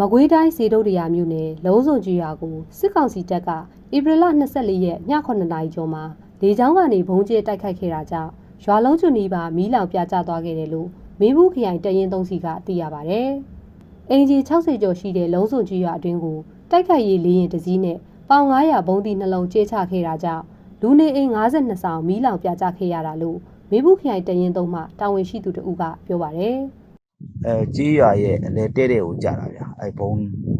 မကွေးတိုင်းစေတုတ်တရာမြို့နယ်လုံးစုံကြီးရွာကိုစစ်ကောင်စီတပ်ကဧပြီလ24ရက်ည9နာရီကျော်မှာလေကြောင်းကနေဘုံကျဲတိုက်ခိုက်ခဲ့တာကြောင့်ရွာလုံးကျွနီးပါမီးလောင်ပြကျသွားခဲ့တယ်လို့မင်းဘူးခရိုင်တရင်သုံးစီကသိရပါဗျ။အင်ဂျီ60ကျော်ရှိတဲ့လုံးစုံကြီးရွာအတွင်းကိုတိုက်ခိုက်ရေးလေရင်တစ်စီးနဲ့ပေါင်900ဘုံသီးနှလုံးကျဲချခဲ့တာကြောင့်လူနေအိမ်52ဆောင်မီးလောင်ပြကျခဲ့ရတာလို့မင်းဘူးခရိုင်တရင်သုံးမှတာဝန်ရှိသူတဦးကပြောပါတယ်။ အဲကြီးရွာရဲ့အလဲတဲ့တဲ့ကိုကြာတာဗျာအဲဘုံ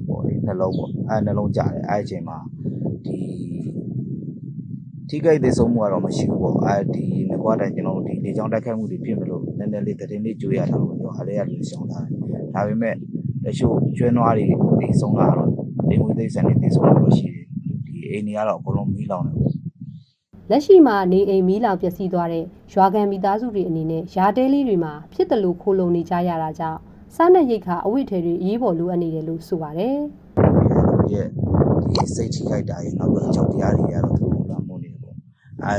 ပေါ့လေနှလုံးပေါ့အဲနှလုံးကြာတယ်အဲအချိန်မှာဒီထိခိုက်သေးဆုံးမှုကတော့မရှိဘူးပေါ့အဲဒီငကွားတိုင်ကျွန်တော်တို့ဒီလေကြောင်းတိုက်ခိုက်မှုတွေဖြစ်မလို့နည်းနည်းလေးသတင်းလေးကြိုးရတာပေါ့ကျွန်တော်အားလေးရလို့ရှောင်းထားတယ်ဒါပေမဲ့တချို့ကျွဲနွားတွေဒီဆုံးတာတော့နေငွေသိမ်းဆန်တွေဒီဆုံးလို့ရှိတယ်ဒီအိမ်တွေကတော့အကုန်လုံးမီးလောင်တယ်ပေါ့ လက်ရှိမှာနေအိမ်မီးလောင်ပျက်စီးသွားတဲ့ရွာကန်မိသားစုတွေအနေနဲ့ယာတဲလေးတွေမှာဖြစ်တယ်လို့ခိုးလုံနေကြရတာကြောင့်စားနပ်ရိက္ခာအဝတ်အထည်တွေအရေးပေါ်လိုအပ်နေတယ်လို့ဆိုပါတယ်သူရဲ့ဒီစိတ်ထိခိုက်တာရဲ့နောက်ပြီးအကြောက်တရားတွေကတော့သူတို့ကမုန်းနေတယ်ပေါ့အဲ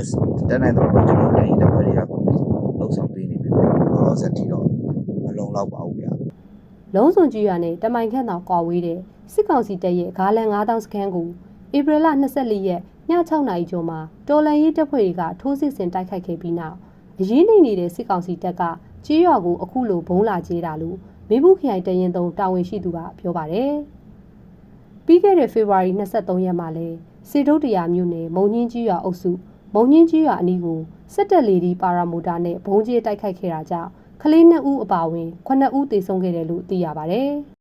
တက်နိုင်တော့ကျွန်တော်တိုင်းတဲ့ဘက်တွေကပုံပြီးလောက်ဆောင်ပေးနေပြီပေါ့တော့ဆက်တီတော့မလုံလောက်ပါဘူးဗျာ။လုံးစုံကြီးရွာနဲ့တမိုင်ခန့်တောင်ကွာဝေးတဲ့စစ်ကောင်စီတပ်ရဲ့ဂါလန်9000စခန်းကိုဧပြီလ24ရက် ည6နာရီကျော်မှာတော်လန်ရေးတပ်ဖွဲ့တွေကထိုးစစ်ဆင်တိုက်ခိုက်ခဲ့ပြီးနောက်အရေးနေနေတဲ့စစ်ကောင်စီတပ်ကကြေးရွာကိုအခုလိုဘုံလာကျေးတာလို့မေဘူးခရိုင်တရင်တုံတာဝန်ရှိသူကပြောပါတယ်။ပြီးခဲ့တဲ့ဖေဖော်ဝါရီ23ရက်မှာလဲစေတုတ်တရာမြို့နယ်မုံညင်းကြီးရွာအုပ်စုမုံညင်းကြီးရွာအနီးကိုစစ်တပ်လေဒီပါရာမိုတာနဲ့ဘုံကျဲတိုက်ခိုက်ခဲ့တာကြောင့်ကလေး2ဦးအပါအဝင်9ဦးသေဆုံးခဲ့တယ်လို့သိရပါတယ်။